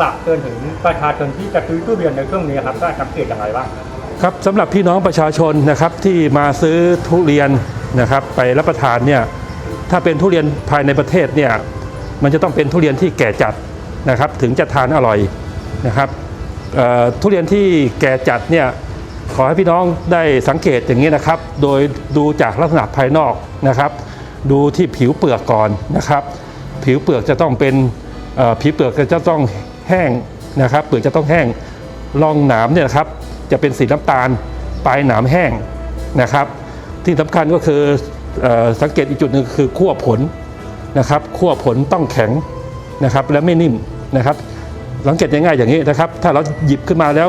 ฝากเตือนถึงประชาชนที่จะซื้อทุเรียนในช่วงนี้ครับได้สังเกตอย่างไรบ้างครับสำหรับพี่น้องประชาชนนะครับที่มาซื้อทุเรียนนะครับไปรับประทานเนี่ยถ้าเป็นทุเรียนภายในประเทศเนี่ยมันจะต้องเป็นทุเรียนที่แก่จัดนะครับถึงจะทานอร่อยนะครับเอ่อทุเรียนที่แก่จัดเนี่ยขอให้พี่น้องได้สังเกตอย่างนี้นะครับ โดยดูจากลักษณะภายนอกนะครับ ดูที่ผิวเปลือกก่อนนะครับ ผิวเปลือกจะต้องเป็น ผิวเปลือกจะต้องแห้งนะครับ เปลือกจะต้องแห้งรองหนามเนี่ยครับจะเป็นสีน้ำตาลปลายหนามแห้งนะครับ ที่สำคัญก็คืออสังเกตอีกจุดหนึ่งคือขั้วผลนะครับขั้วผลต้องแข็งนะครับและไม่นิ่มนะครับสังเกตง่ายๆอย่างนี้นะครับ ถ้าเราหยิบขึ้นมาแล้ว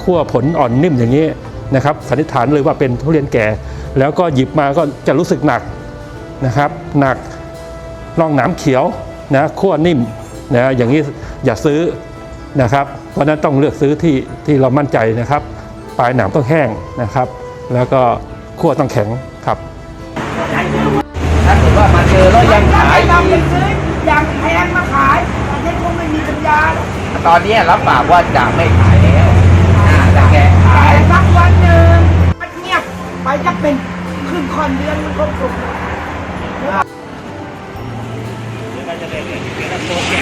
ขั้วผลอ่อนนิ่มอย่างนี้นะครับสันนิษฐานเลยว่าเป็นทุเรียนแก่ แล้วก็หยิบมาก็จะรู้สึกหนักนะครับ หนักรองหนามเขียวนะขั้วนิ่ม นะอย่างนี้อย่าซื้อนะครับ เพราะฉะนั้นต้องเลือกซื้อที่ที่เรามั่นใจนะครับ ปลายหนามต้องแห้งนะครับ แล้วก็ขั้วต้องแข็งครับถ้าเกิดว่ามาเจอแล้วยังขายเราไปอีกซื้ออย่างแพงมาขายประเทศคงไม่มีปัญญาหรอกตอนนี้รับปากว่าจะไม่ขายแล้วอ่าแต่แกขายแต่สักวันหนึ่งเงียบไปจะเป็นครึ่งค่อนเดือนมันก็สุกแ